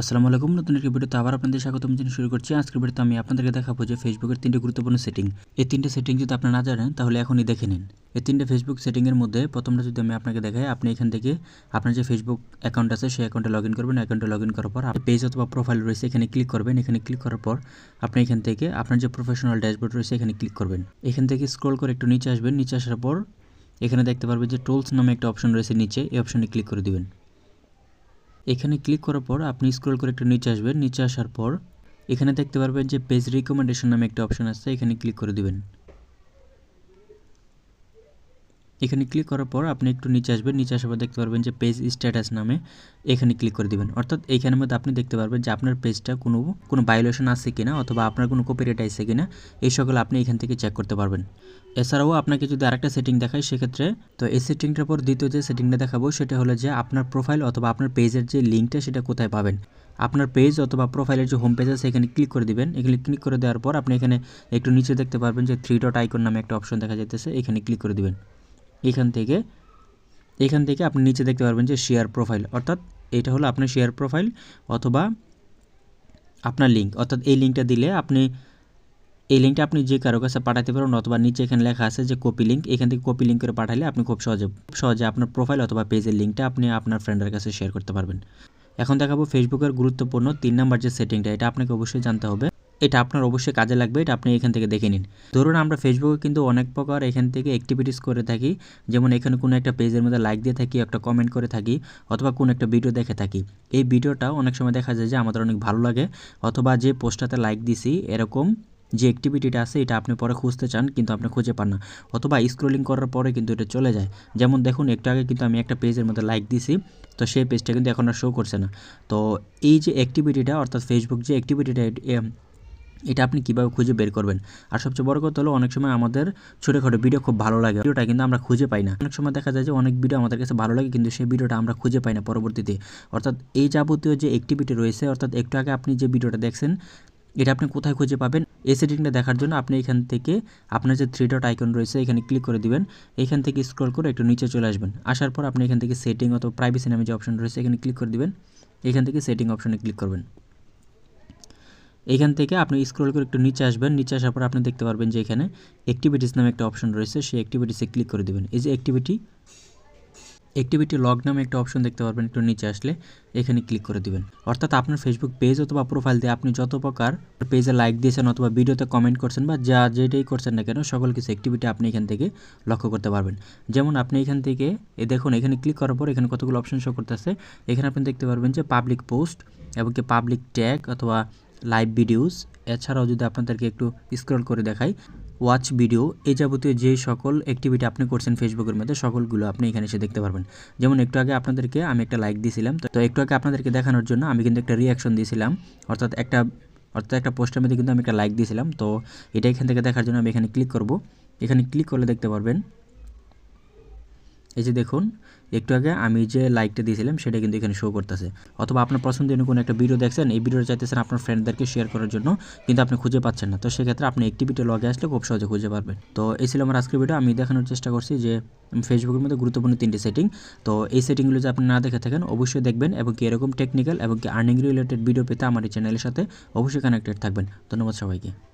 আসসালামু আলাইকুম নতুন একটি ভিডিওতে আবার আপনাদের স্বাগতম। জানিয়ে শুরু করছি আজকের ভিডিওতে আমি আপনাদেরকে দেখাবো যে ফেসবুকের তিনটি গুরুত্বপূর্ণ সেটিং এই তিনটে সেটিং যদি আপনারা না জানেন, তাহলে এখনই দেখে নিন। এই তিনটে ফেসবুক সেটিংয়ের মধ্যে প্রথমটা যদি আমি আপনাকে দেখাই, আপনি এখান থেকে আপনার যে ফেসবুক অ্যাকাউন্ট আছে, সেই অ্যাকাউন্টে লগ ইন করবেন। অ্যাকাউন্টে লগ ইন করার পর আপনি পেজ অথবা প্রোফাইল রয়েছে, এখানে ক্লিক করবেন। এখানে ক্লিক করার পর আপনি এখান থেকে আপনার যে প্রফেশনাল ড্যাশবোর্ড রয়েছে, এখানে ক্লিক করবেন। এখান থেকে স্ক্রল করে একটু নিচে আসবেন। নিচে আসার পর এখানে দেখতে পারবেন যে টোলস নামে একটা অপশন রয়েছে নিচে। এই অপশনে ক্লিক করে দিবেন। এখানে ক্লিক করার পর আপনি স্ক্রল করে একটু নিচে আসবেন। নিচে আসার পর এখানে দেখতে পারবেন যে পেজ রিকমেন্ডেশন নামে একটা অপশন আছে। এখানে ক্লিক করে দিবেন। এখানে ক্লিক করার পর আপনি একটু নিচে আসবেন, নিচে আসার পর দেখতে পারবেন যে পেজ স্ট্যাটাস নামে এখানে ক্লিক করে দিবেন। অর্থাৎ এইখানের মধ্যে আপনি দেখতে পারবেন যে আপনার পেজটা কোনো কোনো ভায়োলেশন আছে কিনা অথবা আপনার কোনো কপিরাইট আছে কিনা, এই সকল আপনি এখান থেকে চেক করতে পারবেন। এছাড়াও আপনাকে যদি আরেকটা সেটিং দেখায়, সেক্ষেত্রে তো এই সেটিংটার পর দ্বিতীয় যে সেটিংটা দেখাবো, সেটা হলো যে আপনার প্রোফাইল অথবা আপনার পেজের যে লিঙ্কটা সেটা কোথায় পাবেন। আপনার পেজ অথবা প্রোফাইলের যে হোম পেজ আছে, এখানে ক্লিক করে দিবেন। এখানে ক্লিক করে দেওয়ার পর আপনি এখানে একটু নিচে দেখতে পারবেন যে থ্রি ডট আইকন নামে একটা অপশন দেখা যাইতেছে, এখানে ক্লিক করে দিবেন। এখান থেকে এখান থেকে আপনি নিচে দেখতে পারবেন যে শেয়ার প্রোফাইল অর্থাৎ এটা হলো আপনার শেয়ার প্রোফাইল অথবা আপনার লিঙ্ক অর্থাৎ এই লিঙ্কটা দিলে আপনি, এই লিঙ্কটা আপনি যে কারও কাছে পাঠাতে পারেন অথবা নিচে এখানে লেখা আছে যে কপি লিঙ্ক এখান থেকে কপি লিঙ্ক করে পাঠালে আপনি খুব সহজে সহজে আপনার প্রোফাইল অথবা পেজের লিঙ্কটা আপনি আপনার ফ্রেন্ডের কাছে শেয়ার করতে পারবেন। এখন দেখাবো ফেসবুকের গুরুত্বপূর্ণ তিন নাম্বার যে সেটিংটা এটা আপনাকে অবশ্যই জানতে হবে। এটা আপনার অবশ্যই কাজে লাগবে, এটা আপনি এখান থেকে দেখে নিন। ধরুন আমরা ফেসবুকে কিন্তু অনেক প্রকার এখান থেকে অ্যাক্টিভিটিস করে থাকি, যেমন এখানে কোনো একটা পেজের মধ্যে লাইক দিয়ে থাকি, একটা কমেন্ট করে থাকি, অথবা কোনো একটা ভিডিও দেখে থাকি। এই ভিডিওটা অনেক সময় দেখা যায় যে আমাদের অনেক ভালো লাগে, অথবা যে পোস্টটাতে লাইক দিছি, এরকম যে অ্যাক্টিভিটিটা আছে, এটা আপনি পরে খুঁজতে চান, কিন্তু আপনি খুঁজে পান না। অথবা স্ক্রোলিং করার পরে কিন্তু এটা চলে যায়। যেমন দেখুন, একটু আগে কিন্তু আমি একটা পেজের মধ্যে লাইক দিছি, তো সেই পেজটা কিন্তু এখন আর শো করছে না। তো এই যে অ্যাক্টিভিটিটা অর্থাৎ ফেসবুক যে অ্যাক্টিভিটিটা এটা আপনি কীভাবে খুঁজে বের করবেন? আর সবচেয়ে বড় কথা হলো, অনেক সময় আমাদের ছোটোখাটো ভিডিও খুব ভালো লাগে। ভিডিওটা কিন্তু আমরা খুঁজে পাই না। অনেক সময় দেখা যায় যে অনেক ভিডিও আমাদের কাছে ভালো লাগে, কিন্তু সেই ভিডিওটা আমরা খুঁজে পাই না পরবর্তীতে। অর্থাৎ এই যাবতীয় যে অ্যাক্টিভিটি রয়েছে, অর্থাৎ একটু আগে আপনি যে ভিডিওটা দেখছেন, এটা আপনি কোথায় খুঁজে পাবেন? এই সেটিংটা দেখার জন্য আপনি এখান থেকে আপনার যে থ্রি ডট আইকন রয়েছে, এখানে ক্লিক করে দিবেন। এখান থেকে স্ক্রল করে একটু নিচে চলে আসবেন। আসার পর আপনি এখান থেকে সেটিং অথবা প্রাইভেসি নামে যে অপশন রয়েছে, এখানে ক্লিক করে দিবেন। এখান থেকে সেটিং অপশনে ক্লিক করবেন। এখান থেকে আপনি স্ক্রল করে একটু নিচে আসবেন। নিচে আসার পর আপনি দেখতে পারবেন যে এখানে অ্যাক্টিভিটিস নামে একটা অপশন রয়েছে। সেই অ্যাক্টিভিটিসে ক্লিক করে দেবেন। এই যে অ্যাক্টিভিটি অ্যাক্টিভিটি লগ নামে একটা অপশন দেখতে পারবেন। একটু নিচে আসলে এখানে ক্লিক করে দিবেন। অর্থাৎ আপনার ফেসবুক পেজ অথবা প্রোফাইল দিয়ে আপনি যত প্রকার পেজে লাইক দিয়েছেন অথবা ভিডিওতে কমেন্ট করছেন বা যা যেটাই করছেন না কেন, সকল কিছু অ্যাক্টিভিটি আপনি এখান থেকে লক্ষ্য করতে পারবেন। যেমন আপনি এখান থেকে, এ দেখুন, এখানে ক্লিক করার পর এখানে কতগুলো অপশন শো করতেছে। এখানে আপনি দেখতে পারবেন যে পাবলিক পোস্ট এবং কি পাবলিক ট্যাগ অথবা লাইভ ভিডিওস এছাড়াও যদি আপনাদেরকে একটু স্ক্রল করে দেখাই ওয়াচ ভিডিও এই যাবতীয় যে সকল অ্যাক্টিভিটি আপনি করছেন ফেসবুকের মধ্যে, সকলগুলো আপনি এখানে এসে দেখতে পারবেন। যেমন একটু আগে আপনাদেরকে আমি একটা লাইক দিয়েছিলাম তো একটু আগে আপনাদেরকে দেখানোর জন্য আমি কিন্তু একটা রিয়াকশন দিয়েছিলাম অর্থাৎ একটা অর্থাৎ একটা পোস্টের মধ্যে কিন্তু আমি একটা লাইক দিয়েছিলাম তো এটা এখান থেকে দেখার জন্য আমি এখানে ক্লিক করব। এখানে ক্লিক করলে দেখতে পারবেন এই যে দেখুন, একটু আগে আমি যে লাইকটা দিয়েছিলাম, সেটা কিন্তু এখানে শো করতেছে। অথবা আপনার পছন্দের কোনো একটা ভিডিও দেখছেন, এই ভিডিওটা চাইতেছেন আপনার ফ্রেন্ডদেরকে শেয়ার করার জন্য, কিন্তু আপনি খুঁজে পাচ্ছেন না। তো সেক্ষেত্রে আপনি অ্যাক্টিভিটি লগে আসলে খুব সহজে খুঁজে পারবেন। তো এই ছিল আমার আজকের ভিডিও আমি দেখানোর চেষ্টা করছি যে ফেসবুকের মধ্যে গুরুত্বপূর্ণ তিনটি সেটিং তো এই সেটিংগুলো যদি আপনি না দেখে থাকেন, অবশ্যই দেখবেন এবং কি এরকম টেকনিক্যাল এবং কি আর্নিং রিলেটেড ভিডিও পেতে আমার এই চ্যানেলের সাথে অবশ্যই কানেক্টেড থাকবেন। ধন্যবাদ সবাইকে।